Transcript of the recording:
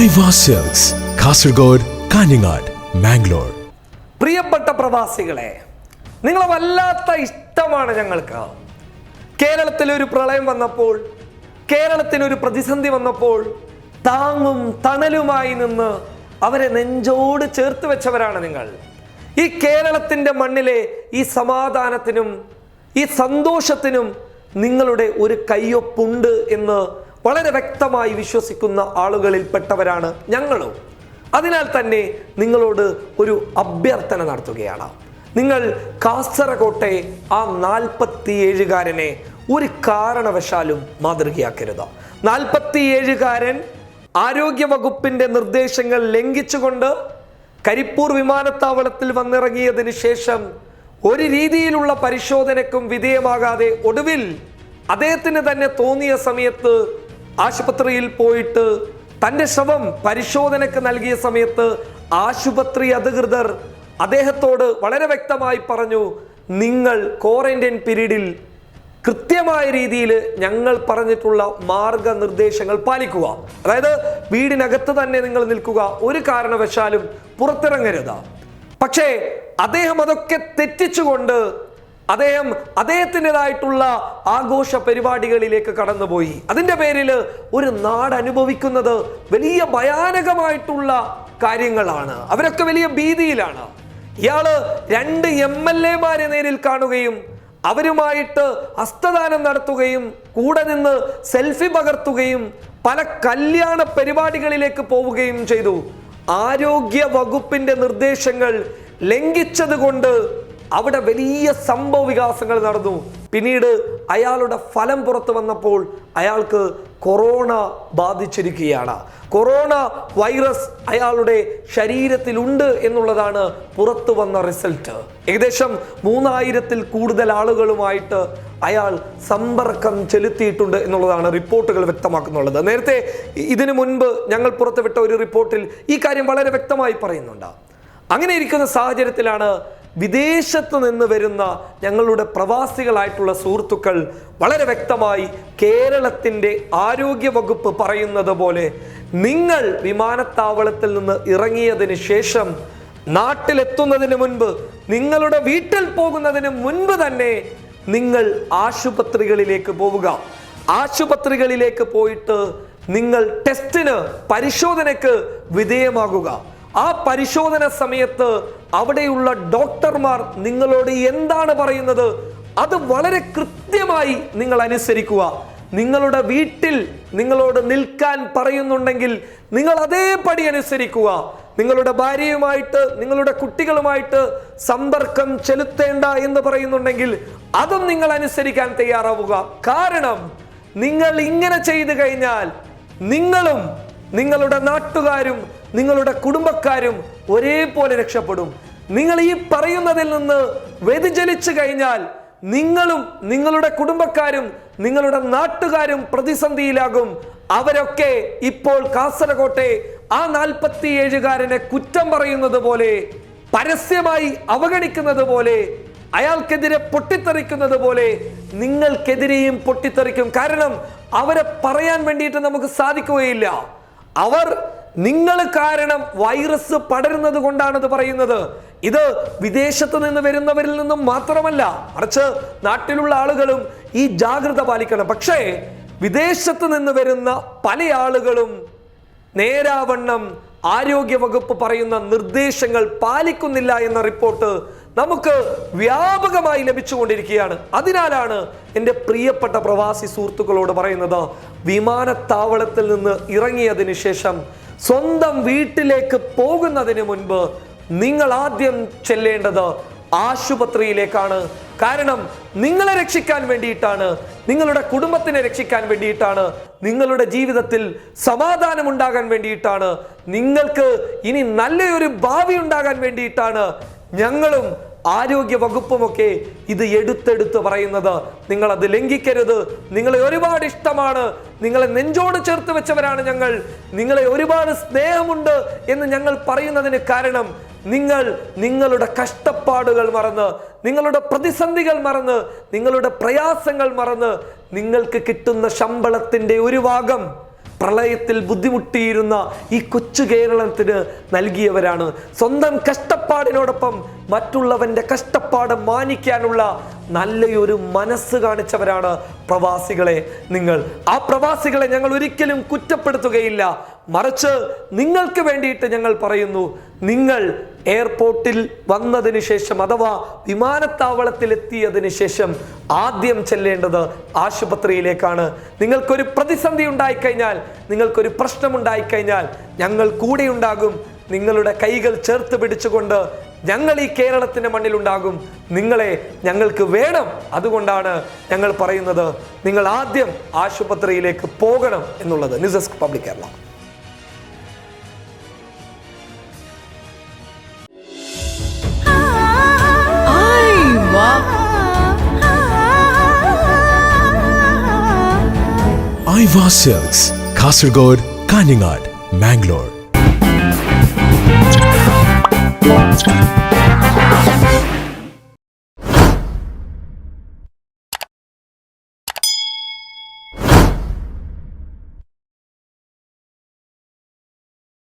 Cells Kasaragod Kanhangad Mangalore പ്രിയപ്പെട്ട പ്രവാസികളെ നിങ്ങളെ വല്ലാത്ത ഇഷ്ടമാണ് ഞങ്ങൾക്ക്. കേരളത്തിൽ ഒരു പ്രളയം വന്നപ്പോൾ കേരളത്തിന് ഒരു പ്രതിസന്ധി വന്നപ്പോൾ താങ്ങും തണലുമായി നിന്ന് അവരെ നെഞ്ചോട് ചേർത്ത് വെച്ചവരാണ് നിങ്ങൾ. ഈ കേരളത്തിന്റെ മണ്ണിലെ ഈ സമാധാനത്തിനും ഈ സന്തോഷത്തിനും നിങ്ങളുടെ ഒരു കയ്യൊപ്പുണ്ട് എന്ന് വളരെ വ്യക്തമായി വിശ്വസിക്കുന്ന ആളുകളിൽപ്പെട്ടവരാണ് ഞങ്ങളും. അതിനാൽ തന്നെ നിങ്ങളോട് ഒരു അഭ്യർത്ഥന നടത്തുകയാണ്. നിങ്ങൾ കാസർകോട്ടെ ആ നാൽപ്പത്തിയേഴുകാരനെ ഒരു കാരണവശാലും മാതൃകയാക്കരുത്. നാൽപ്പത്തിയേഴുകാരൻ ആരോഗ്യ വകുപ്പിന്റെ നിർദ്ദേശങ്ങൾ ലംഘിച്ചുകൊണ്ട് കരിപ്പൂർ വിമാനത്താവളത്തിൽ വന്നിറങ്ങിയതിന് ശേഷം ഒരു രീതിയിലുള്ള പരിശോധനയ്ക്കും വിധേയമാകാതെ ഒടുവിൽ അദ്ദേഹത്തിന് തന്നെ തോന്നിയ സമയത്ത് ആശുപത്രിയിൽ പോയിട്ട് തന്റെ ശവം പരിശോധനയ്ക്ക് നൽകിയ സമയത്ത് ആശുപത്രി അധികൃതർ അദ്ദേഹത്തോട് വളരെ വ്യക്തമായി പറഞ്ഞു നിങ്ങൾ ക്വാറന്റൈൻ പീരീഡിൽ കൃത്യമായ രീതിയിൽ ഞങ്ങൾ പറഞ്ഞിട്ടുള്ള മാർഗനിർദ്ദേശങ്ങൾ പാലിക്കുക. അതായത് വീടിനകത്ത് തന്നെ നിങ്ങൾ നിൽക്കുക ഒരു കാരണവശാലും പുറത്തിറങ്ങരുത്. പക്ഷേ അദ്ദേഹം അതൊക്കെ തെറ്റിച്ചുകൊണ്ട് അദ്ദേഹം അദ്ദേഹത്തിന്റെതായിട്ടുള്ള ആഘോഷ പരിപാടികളിലേക്ക് കടന്നുപോയി. അതിന്റെ പേരിൽ ഒരു നാട് അനുഭവിക്കുന്നത് വലിയ ഭയാനകമായിട്ടുള്ള കാര്യങ്ങളാണ്. അവരൊക്കെ വലിയ ഭീതിയിലാണ്. ഇയാൾ രണ്ട് എം എൽ എമാരെ നേരിൽ കാണുകയും അവരുമായിട്ട് ഹസ്തദാനം നടത്തുകയും കൂടെ നിന്ന് സെൽഫി പകർത്തുകയും പല കല്യാണ പരിപാടികളിലേക്ക് പോവുകയും ചെയ്തു. ആരോഗ്യ വകുപ്പിന്റെ നിർദ്ദേശങ്ങൾ ലംഘിച്ചത് കൊണ്ട് അവിടെ വലിയ സംഭവ വികാസങ്ങൾ നടന്നു. പിന്നീട് അയാളുടെ ഫലം പുറത്തു വന്നപ്പോൾ അയാൾക്ക് കൊറോണ ബാധിച്ചിരിക്കുകയാണ്. കൊറോണ വൈറസ് അയാളുടെ ശരീരത്തിലുണ്ട് എന്നുള്ളതാണ് പുറത്തു വന്ന റിസൾട്ട്. ഏകദേശം മൂന്നായിരത്തിൽ കൂടുതൽ ആളുകളുമായിട്ട് അയാൾ സമ്പർക്കം ചെലുത്തിയിട്ടുണ്ട് എന്നുള്ളതാണ് റിപ്പോർട്ടുകൾ വ്യക്തമാക്കുന്നുള്ളത്. നേരത്തെ ഇതിനു മുൻപ് ഞങ്ങൾ പുറത്തുവിട്ട ഒരു റിപ്പോർട്ടിൽ ഈ കാര്യം വളരെ വ്യക്തമായി പറയുന്നുണ്ട്. അങ്ങനെ ഇരിക്കുന്ന സാഹചര്യത്തിലാണ് വിദേശത്ത് നിന്ന് വരുന്ന ഞങ്ങളുടെ പ്രവാസികളായിട്ടുള്ള സുഹൃത്തുക്കൾ വളരെ വ്യക്തമായി കേരളത്തിന്റെ ആരോഗ്യ വകുപ്പ് പറയുന്നത് പോലെ നിങ്ങൾ വിമാനത്താവളത്തിൽ നിന്ന് ഇറങ്ങിയതിന് ശേഷം നാട്ടിലെത്തുന്നതിന് മുൻപ് നിങ്ങളുടെ വീട്ടിൽ പോകുന്നതിന് മുൻപ് തന്നെ നിങ്ങൾ ആശുപത്രികളിലേക്ക് പോവുക. ആശുപത്രികളിലേക്ക് പോയിട്ട് നിങ്ങൾ ടെസ്റ്റിന് പരിശോധനയ്ക്ക് വിധേയമാകുക. ആ പരിശോധന സമയത്ത് അവിടെയുള്ള ഡോക്ടർമാർ നിങ്ങളോട് എന്താണ് പറയുന്നത്? അത് വളരെ കൃത്യമായി നിങ്ങൾ അനുസരിക്കുക. നിങ്ങളുടെ വീട്ടിൽ നിങ്ങളോട് നിൽക്കാൻ പറയുന്നുണ്ടെങ്കിൽ നിങ്ങൾ അതേപടി അനുസരിക്കുക. നിങ്ങളുടെ ഭാര്യയുമായിട്ട് നിങ്ങളുടെ കുട്ടികളുമായിട്ട് സമ്പർക്കം ചെലുത്തേണ്ട എന്ന് പറയുന്നുണ്ടെങ്കിൽ അതും നിങ്ങൾ അനുസരിക്കാൻ തയ്യാറാവുക. കാരണം നിങ്ങൾ ഇങ്ങനെ ചെയ്തു കഴിഞ്ഞാൽ നിങ്ങളും നിങ്ങളുടെ നാട്ടുകാരും നിങ്ങളുടെ കുടുംബക്കാരും ഒരേപോലെ രക്ഷപ്പെടും. നിങ്ങൾ ഈ പറയുന്നതിൽ നിന്ന് വ്യതിചലിച്ചു കഴിഞ്ഞാൽ നിങ്ങളും നിങ്ങളുടെ കുടുംബക്കാരും നിങ്ങളുടെ നാട്ടുകാരും പ്രതിസന്ധിയിലാകും. അവരൊക്കെ ഇപ്പോൾ കാസർകോട്ടെ ആ നാൽപ്പത്തിയേഴുകാരനെ കുറ്റം പറയുന്നത് പോലെ പരസ്യമായി അവഗണിക്കുന്നത് പോലെ അയാൾക്കെതിരെ പൊട്ടിത്തെറിക്കുന്നത് പോലെ നിങ്ങൾക്കെതിരെയും പൊട്ടിത്തെറിക്കും. കാരണം അവരെ പറയാൻ വേണ്ടിയിട്ട് നമുക്ക് സാധിക്കുകയില്ല. അവർ നിങ്ങൾ കാരണം വൈറസ് പടരുന്നത് കൊണ്ടാണ് പറയുന്നത്. ഇത് വിദേശത്ത് നിന്ന് വരുന്നവരിൽ നിന്നും മാത്രമല്ല മറിച്ച് നാട്ടിലുള്ള ആളുകളും ഈ ജാഗ്രത പാലിക്കണം. പക്ഷേ വിദേശത്ത് നിന്ന് വരുന്ന പല ആളുകളും നേരാവണ്ണം ആരോഗ്യ വകുപ്പ് പറയുന്ന നിർദ്ദേശങ്ങൾ പാലിക്കുന്നില്ല എന്ന റിപ്പോർട്ട് നമുക്ക് വ്യാപകമായി ലഭിച്ചുകൊണ്ടിരിക്കുകയാണ്. അതിനാലാണ് എന്റെ പ്രിയപ്പെട്ട പ്രവാസി സുഹൃത്തുക്കളോട് പറയുന്നത് വിമാനത്താവളത്തിൽ നിന്ന് ഇറങ്ങിയതിന് ശേഷം സ്വന്തം വീട്ടിലേക്ക് പോകുന്നതിന് മുൻപ് നിങ്ങൾ ആദ്യം ചെല്ലേണ്ടത് ആശുപത്രിയിലേക്കാണ്. കാരണം നിങ്ങളെ രക്ഷിക്കാൻ വേണ്ടിയിട്ടാണ് നിങ്ങളുടെ കുടുംബത്തിനെ രക്ഷിക്കാൻ വേണ്ടിയിട്ടാണ് നിങ്ങളുടെ ജീവിതത്തിൽ സമാധാനം ഉണ്ടാകാൻ വേണ്ടിയിട്ടാണ് നിങ്ങൾക്ക് ഇനി നല്ലൊരു ഭാവി ഉണ്ടാകാൻ വേണ്ടിയിട്ടാണ് ഞങ്ങളും ആരോഗ്യ വകുപ്പുമൊക്കെ ഇത് എടുത്തെടുത്ത് പറയുന്നത്. നിങ്ങൾ അത് ലംഘിക്കരുത്. നിങ്ങളെ ഒരുപാട് ഇഷ്ടമാണ്. നിങ്ങളെ നെഞ്ചോട് ചേർത്ത് വെച്ചവരാണ് ഞങ്ങൾ. നിങ്ങളെ ഒരുപാട് സ്നേഹമുണ്ട് എന്ന് ഞങ്ങൾ പറയുന്നതിന് കാരണം നിങ്ങൾ നിങ്ങളുടെ കഷ്ടപ്പാടുകൾ മറന്ന് നിങ്ങളുടെ പ്രതിസന്ധികൾ മറന്ന് നിങ്ങളുടെ പ്രയാസങ്ങൾ മറന്ന് നിങ്ങൾക്ക് കിട്ടുന്ന ശമ്പളത്തിന്റെ ഒരു ഭാഗം പ്രളയത്തിൽ ബുദ്ധിമുട്ടിയിരുന്ന ഈ കൊച്ചു കേരളത്തിന് നൽകിയവരാണ്. സ്വന്തം കഷ്ടപ്പാടിനോടൊപ്പം മറ്റുള്ളവന്റെ കഷ്ടപ്പാട് മാനിക്കാനുള്ള നല്ലൊരു മനസ്സ് കാണിച്ചവരാണ് പ്രവാസികളെ നിങ്ങൾ. ആ പ്രവാസികളെ ഞങ്ങൾ ഒരിക്കലും കുറ്റപ്പെടുത്തുകയില്ല. മറിച്ച് നിങ്ങൾക്ക് വേണ്ടിയിട്ട് ഞങ്ങൾ പറയുന്നു നിങ്ങൾ എയർപോർട്ടിൽ വന്നതിന് ശേഷം അഥവാ വിമാനത്താവളത്തിൽ എത്തിയതിന് ശേഷം ആദ്യം ചെല്ലേണ്ടത് ആശുപത്രിയിലേക്കാണ്. നിങ്ങൾക്കൊരു പ്രതിസന്ധി ഉണ്ടായിക്കഴിഞ്ഞാൽ നിങ്ങൾക്കൊരു പ്രശ്നമുണ്ടായിക്കഴിഞ്ഞാൽ ഞങ്ങൾ കൂടെയുണ്ടാകും നിങ്ങളുടെ കൈകൾ ചേർത്ത് പിടിച്ചുകൊണ്ട് ഞങ്ങൾ ഈ കേരളത്തിന്റെ മണ്ണിലുണ്ടാകും നിങ്ങളെ ഞങ്ങൾക്ക് വേണം. അതുകൊണ്ടാണ് ഞങ്ങൾ പറയുന്നത് നിങ്ങൾ ആദ്യം ആശുപത്രിയിലേക്ക് പോകണം എന്നുള്ളത്. News public Kerala. Aiwa silks Kasaragod Kanhangad Mangalore